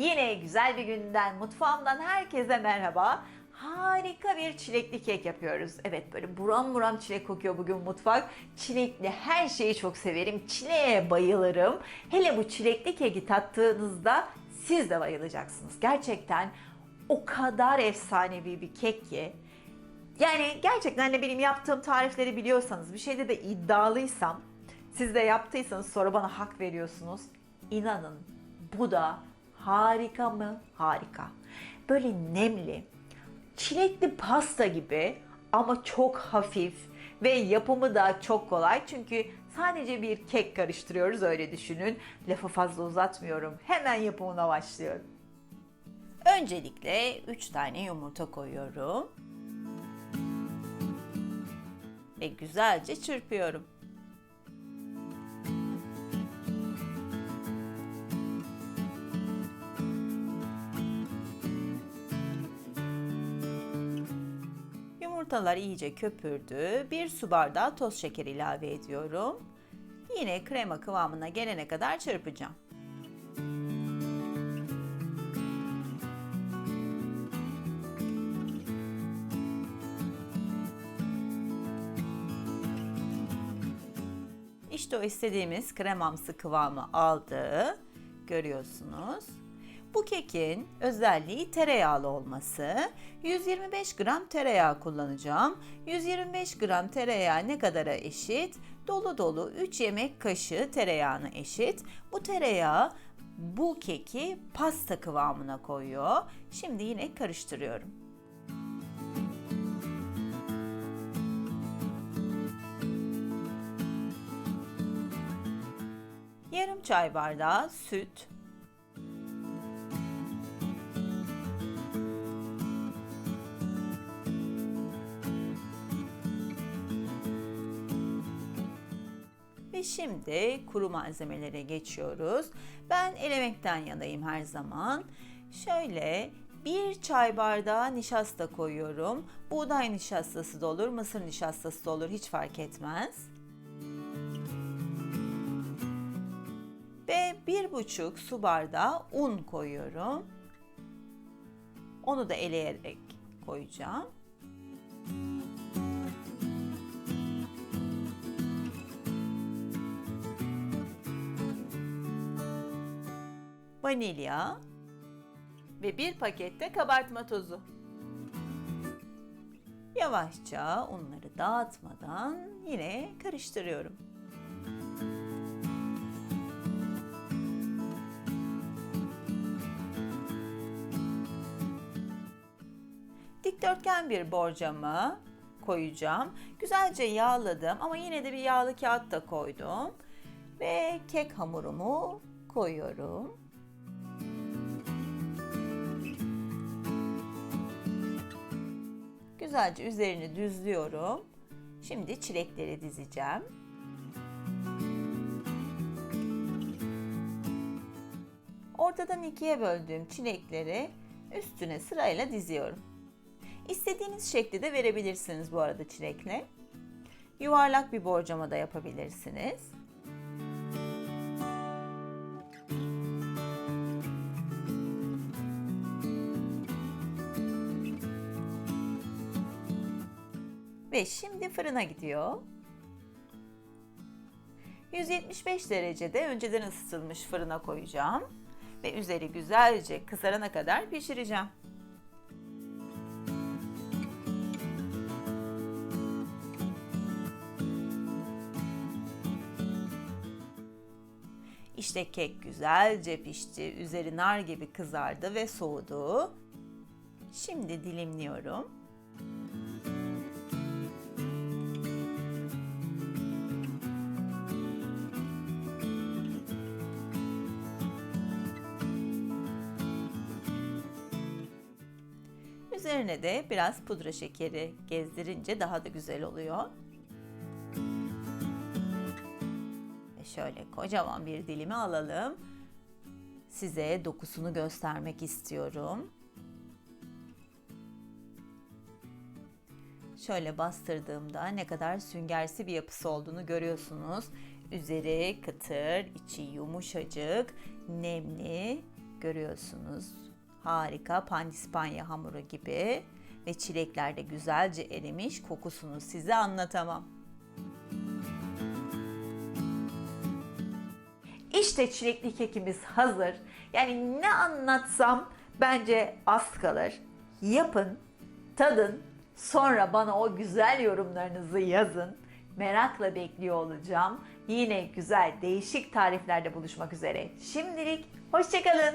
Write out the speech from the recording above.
Yine güzel bir günden, mutfağımdan herkese merhaba. Harika bir çilekli kek yapıyoruz. Evet böyle buram buram çilek kokuyor bugün mutfak. Çilekli her şeyi çok severim. Çileğe bayılırım. Hele bu çilekli keki tattığınızda siz de bayılacaksınız. Gerçekten o kadar efsanevi bir kek ki. Yani gerçekten de benim yaptığım tarifleri biliyorsanız, bir şeyde de iddialıysam, siz de yaptıysanız sonra bana hak veriyorsunuz. İnanın bu da harika mı? Harika. Böyle nemli, çilekli pasta gibi ama çok hafif ve yapımı da çok kolay. Çünkü sadece bir kek karıştırıyoruz öyle düşünün. Lafı fazla uzatmıyorum. Hemen yapımına başlıyorum. Öncelikle 3 tane yumurta koyuyorum ve güzelce çırpıyorum. Yumurtalar iyice köpürdü. Bir su bardağı toz şeker ilave ediyorum. Yine krema kıvamına gelene kadar çırpacağım. İşte o istediğimiz kremamsı kıvamı aldı. Görüyorsunuz. Bu kekin özelliği tereyağlı olması. 125 gram tereyağı kullanacağım. 125 gram tereyağı ne kadara eşit? Dolu dolu 3 yemek kaşığı tereyağına eşit. Bu tereyağı bu keki pasta kıvamına koyuyor. Şimdi yine karıştırıyorum. Yarım çay bardağı süt, Ve şimdi kuru malzemelere geçiyoruz. Ben elemekten yanayım her zaman. Şöyle bir çay bardağı nişasta koyuyorum. Buğday nişastası da olur, mısır nişastası da olur hiç fark etmez. Ve bir buçuk su bardağı un koyuyorum. Onu da eleyerek koyacağım. Vanilya ve bir pakette kabartma tozu. Yavaşça unları dağıtmadan yine karıştırıyorum. Dikdörtgen bir borcama koyacağım. Güzelce yağladım ama yine de bir yağlı kağıt da koydum. Ve kek hamurumu koyuyorum. Güzelce üzerini düzlüyorum. Şimdi çilekleri dizeceğim. Ortadan ikiye böldüğüm çilekleri üstüne sırayla diziyorum. İstediğiniz şekli de verebilirsiniz bu arada çilekle. Yuvarlak bir borcama da yapabilirsiniz. Ve şimdi fırına gidiyor. 175 derecede önceden ısıtılmış fırına koyacağım ve üzeri güzelce kızarana kadar pişireceğim. İşte kek güzelce pişti, üzeri nar gibi kızardı ve soğudu. Şimdi dilimliyorum. Üzerine de biraz pudra şekeri gezdirince daha da güzel oluyor. Ve şöyle kocaman bir dilimi alalım. Size dokusunu göstermek istiyorum. Şöyle bastırdığımda ne kadar süngersi bir yapısı olduğunu görüyorsunuz. Üzeri kıtır, içi yumuşacık, nemli Görüyorsunuz. Harika pandispanya hamuru gibi ve çilekler de güzelce erimiş. Kokusunu size anlatamam. İşte çilekli kekimiz hazır. Yani ne anlatsam bence az kalır. Yapın, tadın, sonra bana o güzel yorumlarınızı yazın. Merakla bekliyor olacağım. Yine güzel, değişik tariflerde buluşmak üzere. Şimdilik hoşçakalın.